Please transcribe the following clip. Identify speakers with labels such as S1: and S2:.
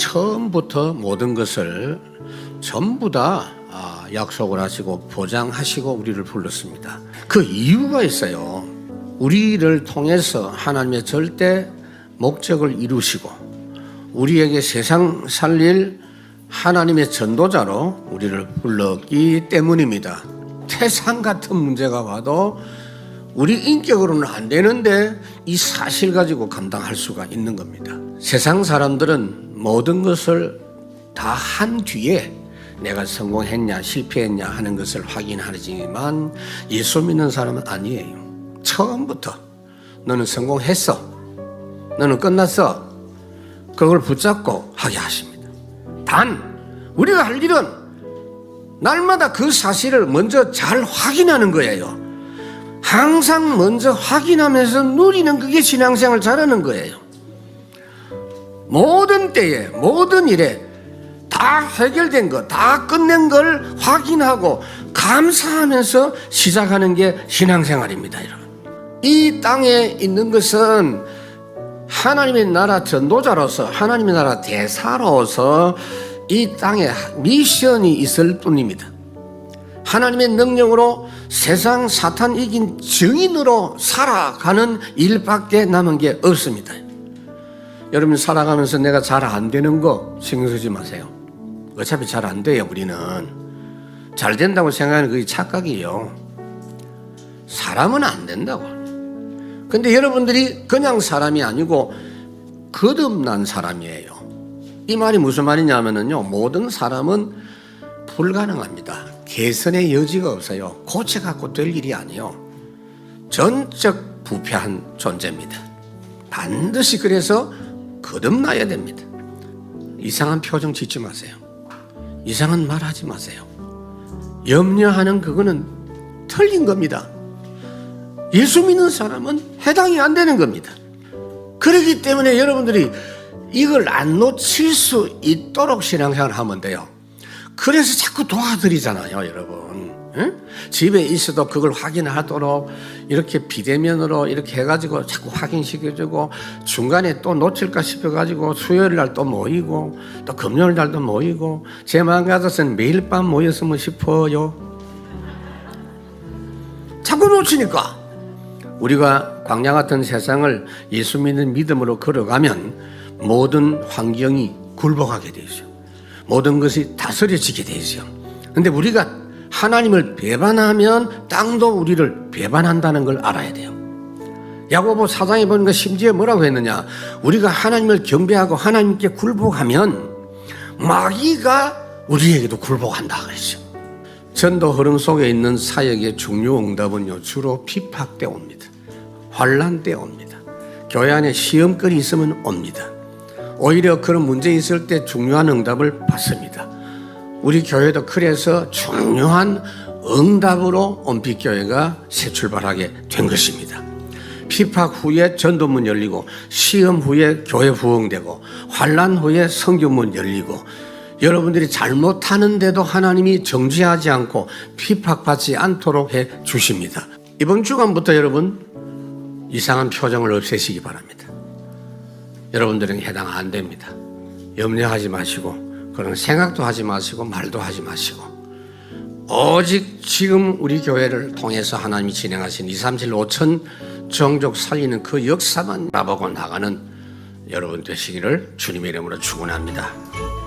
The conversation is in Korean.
S1: 처음부터 모든 것을 전부 다 아, 약속을 하시고 보장하시고 우리를 불렀습니다. 그 이유가 있어요. 우리를 통해서 하나님의 절대 목적을 이루시고 우리에게 세상 살릴 하나님의 전도자로 우리를 불렀기 때문입니다. 태산 같은 문제가 와도 우리 인격으로는 안 되는데 이 사실 가지고 감당할 수가 있는 겁니다. 세상 사람들은 모든 것을 다 한 뒤에 내가 성공했냐 실패했냐 하는 것을 확인하지만 예수 믿는 사람은 아니에요. 처음부터 너는 성공했어. 너는 끝났어. 그걸 붙잡고 하게 하십니다. 단 우리가 할 일은 날마다 그 사실을 먼저 잘 확인하는 거예요. 항상 먼저 확인하면서 누리는 그게 신앙생활 잘하는 거예요. 모든 때에 모든 일에 다 해결된 것, 다 끝낸 걸 확인하고 감사하면서 시작하는 게 신앙생활입니다, 여러분. 이 땅에 있는 것은 하나님의 나라 전도자로서 하나님의 나라 대사로서 이 땅에 미션이 있을 뿐입니다. 하나님의 능력으로 세상 사탄 이긴 증인으로 살아가는 일밖에 남은 게 없습니다. 여러분 살아가면서 내가 잘 안 되는 거 신경 쓰지 마세요. 어차피 잘 안 돼요, 우리는. 잘 된다고 생각하는 그게 착각이에요. 사람은 안 된다고. 근데 여러분들이 그냥 사람이 아니고 거듭난 사람이에요. 이 말이 무슨 말이냐면요. 모든 사람은 불가능합니다. 개선의 여지가 없어요. 고쳐 갖고 될 일이 아니요. 전적 부패한 존재입니다. 반드시 그래서 거듭나야 됩니다. 이상한 표정 짓지 마세요. 이상한 말 하지 마세요. 염려하는 그거는 틀린 겁니다. 예수 믿는 사람은 해당이 안 되는 겁니다. 그렇기 때문에 여러분들이 이걸 안 놓칠 수 있도록 신앙생활을 하면 돼요. 그래서 자꾸 도와드리잖아요, 여러분. 응? 집에 있어도 그걸 확인하도록 이렇게 비대면으로 이렇게 해가지고 자꾸 확인시켜주고 중간에 또 놓칠까 싶어가지고 수요일 날 또 모이고 또 금요일 날도 모이고 제 마음 같아서는 매일 밤 모였으면 싶어요. 자꾸 놓치니까 우리가 광야 같은 세상을 예수 믿는 믿음으로 걸어가면 모든 환경이 굴복하게 되죠. 모든 것이 다스려지게 되죠. 근데 우리가 하나님을 배반하면 땅도 우리를 배반한다는 걸 알아야 돼요. 야고보 사장에 보니까 심지어 뭐라고 했느냐? 우리가 하나님을 경배하고 하나님께 굴복하면 마귀가 우리에게도 굴복한다 그랬죠. 전도 흐름 속에 있는 사역의 중요 응답은요 주로 피팍 때 옵니다. 환란 때 옵니다. 교회 안에 시험거리 있으면 옵니다. 오히려 그런 문제 있을 때 중요한 응답을 받습니다. 우리 교회도 그래서 중요한 응답으로 온빛교회가 새 출발하게 된 것입니다. 피팍 후에 전도문 열리고 시험 후에 교회 부흥되고 환란 후에 성교문 열리고 여러분들이 잘못하는데도 하나님이 정지하지 않고 피팍받지 않도록 해 주십니다. 이번 주간부터 여러분 이상한 표정을 없애시기 바랍니다. 여러분들은 해당 안 됩니다. 염려하지 마시고 그런 생각도 하지 마시고 말도 하지 마시고 오직 지금 우리 교회를 통해서 하나님이 진행하신 2, 3, 7, 5천 종족 살리는 그 역사만 나보고 나가는 여러분 되시기를 주님의 이름으로 축원합니다.